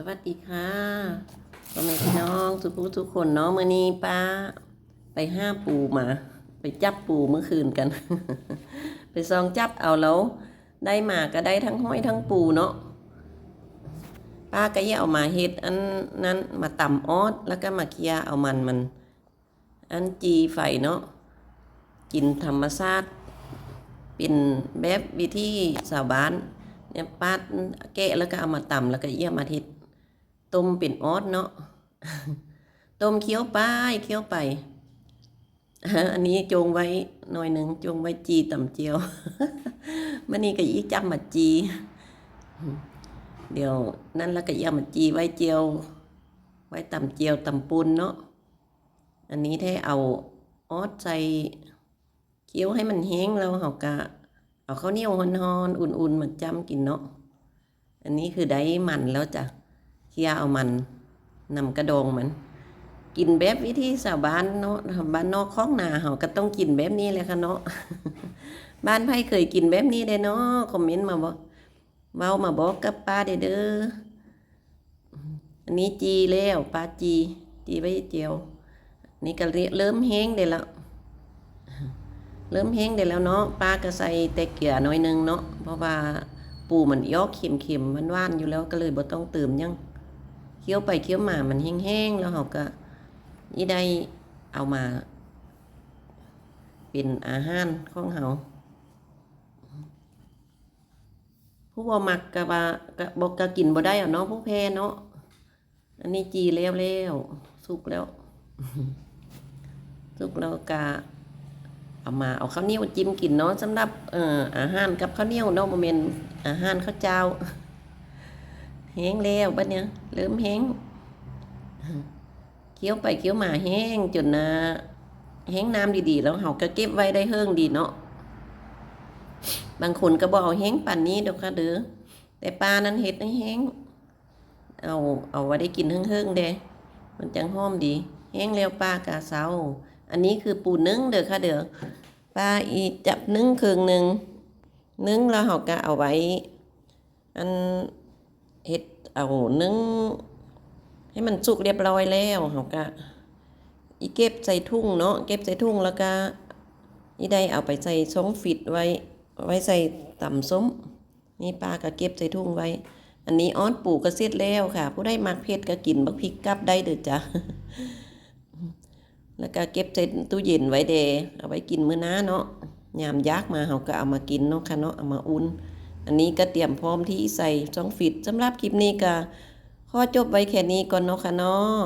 สวัสดีค่ะพ่อแม่พี่น้องทุกผู้ทุกคนเนาะมื่อนี้ป้า ไปห้าปูมา ไปจับปูเมื่อคืนกัน ไปซองจับเอาแล้ว ได้มาก็ได้ทั้งห้อยทั้งปูเนาะป้าก็แยกเอามาเฮ็ดอันนั้นมาต่ำออดแล้วก็มาเคี่ยเอามันมัน อันจีไฟเนาะกินธรรมชาติเป็นแบบวิธีสาวบ้านเนี่ยป้าแกะแล้วก็เอามาต่ำแล้วก็เยี่ยมมาทิด ต้มเป็นออดเนาะต้มเคี้ยวไปเคี้ยวไป อันนี้จงไว้หน่อยหนึ่งจงไว้จีตำเจียวมันนี่ก็ยี่จับมาจี เดี๋ยวนั่นแล้วก็ย่ามาจีไว้เจียว ไว้ตำเจียวตำปุนเนาะอันนี้ถ้าเอาออดใส่เคี้ยวให้มันแห้งแล้วเขากะเอาข้าวเหนียวฮอนๆอุ่นๆมาจ้ำกินเนาะอันนี้คือได้มันแล้วจ้ะ เคี่ยเอามันนำกระดองมัน กินแบบวิธีสาวบ้านเนาะบ้านนอกคลอกนาเขาก็ต้องกินแบบนี้เลยค่ะเนาะบ้านไพ่เคยกินแบบนี้ได้เนาะคอมเมนต์มาบอกเมามาบอกกับป้าเด้ออันนี้จีแล้วป้าจีจีไว้เจียว นี่ก็เริ่มแห้งได้แล้วเริ่มแห้งได้แล้วเนาะป้าก็ใส่แต่เกลือน่อยหนึงเนาะเพราะว่าปูมันยอกเค็มๆหวานๆอยู่แล้วก็เลยบ่ต้องเติมยัง คี้ยวไปเคี้ยวมามันแห้งๆแล้วเราก็นี่ได้เอามา เป็นอาหารของเฮาผู้บ่มักก็ว่าก็บ่ก็กินบ่ได้อะเนาะผู้แพ้เนาะอันนี้จีแล้วแล้วสุกแล้ว สุกแล้วก็เอามาเอาข้าวเหนียวจิ้มกินเนาะสำหรับเอ่ออาหารกับข้าวเหนียวเนาะโมเมนอาหารข้าวเจ้า แห้งแล้วบัดเนี้ยเริ่มแห้งเคี้ยวไปเคี้ยวมาแห้งจนนะแห้งน้ำดีๆ แล้วเฮาก็เก็บไว้ได้เฮิงดีเนาะบางคนก็บอกเอาแห้งป่านนี้ดอกค่ะเด้อแต่ปลานั้นเฮ็ดให้แห้งเอาเอาไว้ได้กินเฮิงๆเด้มันจังหอมดี แห้งแล้วปลากาเซาอันนี้คือปูนึ่งเด้อค่ะเด้อปลาอีจับนึ่งครึ่งหนึ่งนึ่งแล้วเราก็เอาไว้ อัน เฮ็ดเอานึ่งให้มันสุกเรียบร้อยแล้วเราก็อีเก็บใส่ทุ่งเนาะเก็บใส่ทุ่งแล้วก็อีได้เอาไปใส่ซองฟิตไว้ไว้ใส่ต่ำส้ม นี่ปลาก็เก็บใส่ทุ่งไว้ อันนี้ออดปูก็เสร็จแล้วค่ะ ผู้ได้มักเผ็ดก็กินบักพริกกับได้เด้อจ้ะแล้วก็เก็บใส่ตู้เย็นไว้เดเอาไว้กินมื้อหน้าเนาะยามยากมาเฮาก็เอามากินเนาะค่ะเนาะเอามาอุ่น อันนี้ก็เตรียมพร้อมที่ใส่ช่องฟิตสำหรับคลิปนี้ก็ขอจบไว้แค่นี้ก่อนเนาะค่ะเนาะ